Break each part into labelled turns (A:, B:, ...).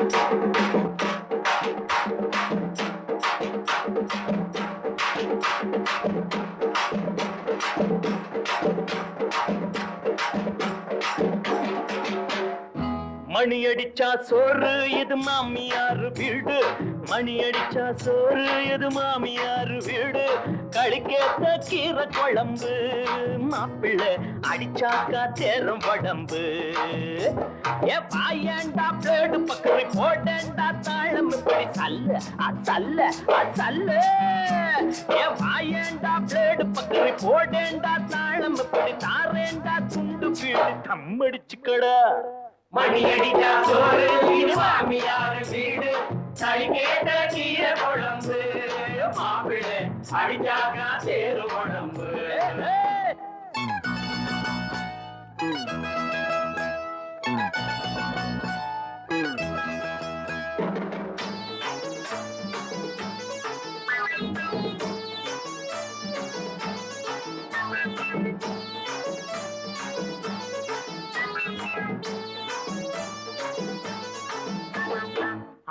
A: Thank you. மணி அடிச்சா சோறு இது மாமியார் வீடு? மணி அடிச்சா சோறு இது மாமியார் வீடு? கழிக்கேத்த கீரை குழம்பு மாப்பிள்ளை அடிச்சாக்கா தேரும் உடம்பு ஏ பாயண்டா பிளேடு பக்கரி போடண்டா தாழம் இப்படி சல்ல அசல்ல அசல்ல ஏ பாயண்டா பிளேடு பக்கரி போடண்டா தாழம் இப்படி தாரேண்டா துண்டு பீடு தம்மடிச்சுக்கடா
B: மணி அடிச்சா சோறு இது மாமியார் வீடு. சளி கேட்ட கீரை குழம்பு மாப்பிள்ளை அடிச்சாக்கா சேரு உடம்பு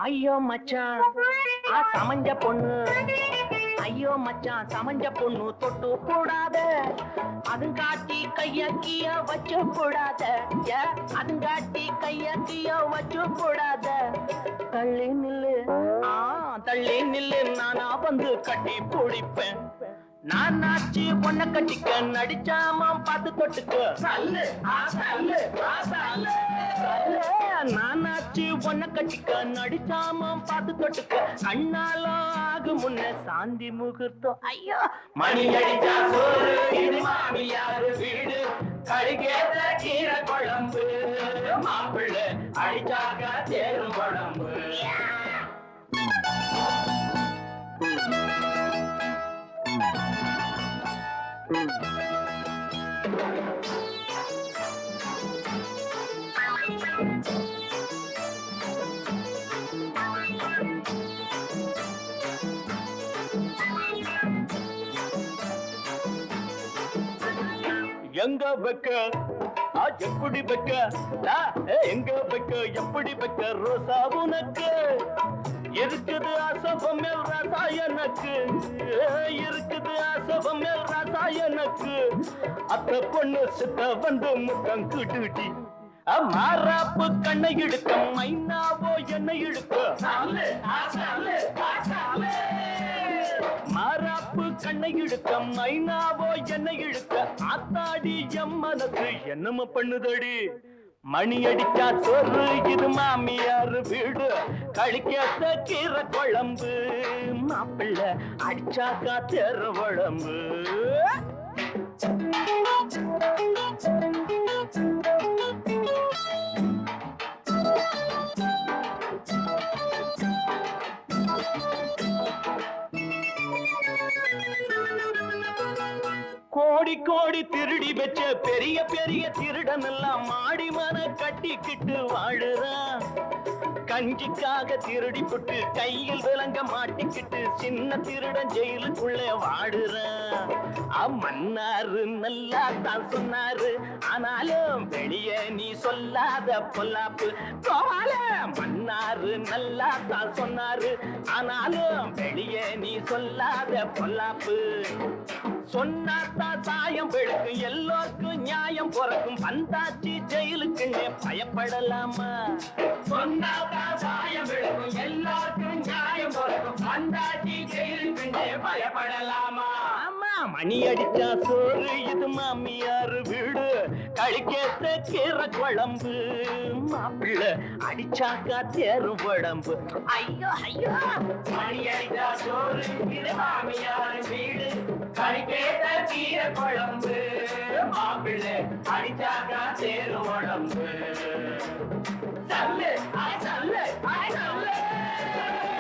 A: ஐயோ மச்சான். ஆ சமஞ்ச பொண்ணு. ஐயோ மச்சான் சமஞ்ச பொண்ணு தொட்டு போடாத. அதுங்காட்டி கையக்கிய வச்சு போடாத. ஏ அதுங்காட்டி கையக்கிய வச்சு போடாத. தள்ளி நில்லு. ஆ தள்ளி நில்லு. நானா வந்து கட்டி பிடிப்பேன். நான் நாச்சி பொண்ண கட்டிக்க நடிச்சாம பார்த்து தொட்டுக்க. வச்சு ஒன்ன கட்டிக்க நடிச்சாம பார்த்து தொட்டுக்க. கண்ணாலும் ஆகு முன்ன சாந்தி முகூர்த்தம். ஐயோ
B: மணி அடிச்சா சோறு இது மாமியாரு வீடு. கழுகேத்த கீரை குழம்பு மாப்பிள்ளை அடிச்சாக்கா Thank you.
A: எங்க வைக்க? எப்படி வைக்க? எங்க வைக்க? எப்படி வைக்க? ரோசா உனக்கு. இருக்குது அசபம் மேல் ராசா எனக்கு இருக்குது அசபம் மேல் ராசா எனக்கு. அத்த பொண்ணு சித்த வந்து முக்கம் குடுடி மாறாப்பு கண்ணை இழுக்க மைனாவோ என்னை இழுக்க. மாறாப்பு கண்ணை இழுக்க மைனாவோ என்னை இழுக்க ஆத்தாடி எம் மனசு என்னம பண்ணுதடி? மணி அடிச்சா சோறு இது மாமியார் வீடு. கழிக்காத்த கீரை குழம்பு மாப்பிள்ள அடிச்சா தெர உடம்பு கோடி கோடி திருடி வச்ச பெரிய பெரிய திருடன் எல்லாம் மாடி மன கட்டிக்கிட்டு வாழுறான் கஞ்சிக்காக திருடி புட்டு கையில் விளங்க மாட்டிக்கிட்டு சின்ன திருடன் ஜெயிலுக்குள்ளே வாடுறான் அம்மன்னாரு நல்லா தான் சொன்னாரு ஆனாலும் வெளியே நீ சொல்லாத பொல்லாப்பு. கோவால மன்னாரு நல்லா தான் சொன்னாரு. ஆனாலும் வெளியே நீ சொல்லாத பொல்லாப்பு. சொன்னாத்தான் சாயம் பெழுக்கும் எல்லோருக்கும் நியாயம் பிறக்கும். வந்தாச்சு ஜெயிலுக்குன்னே பயப்படலாமா?
B: சொன்னாக்கா சாயம் பெழுக்கும் எல்லாருக்கும் நியாயம் பிறக்கும். வந்தாச்சு ஜெயிலுக்குண்டே பயப்படலாமா?
A: மணி அடிச்சா சோறு இது மாமியார் வீடு. கழிக்கேத்த கீரை குழம்பு மாப்பிள்ள அடிச்சாக்கா தேரும் உடம்பு. ஐயோ ஐயோ.
B: மணி அடிச்சா சோறு இது மாமியார் வீடு. கழிக்கேத்த கீரை குழம்பு மாப்பிள்ள அடிச்சாக்கா தேரும் உடம்பு. சல்லு சல்லு சல்லு.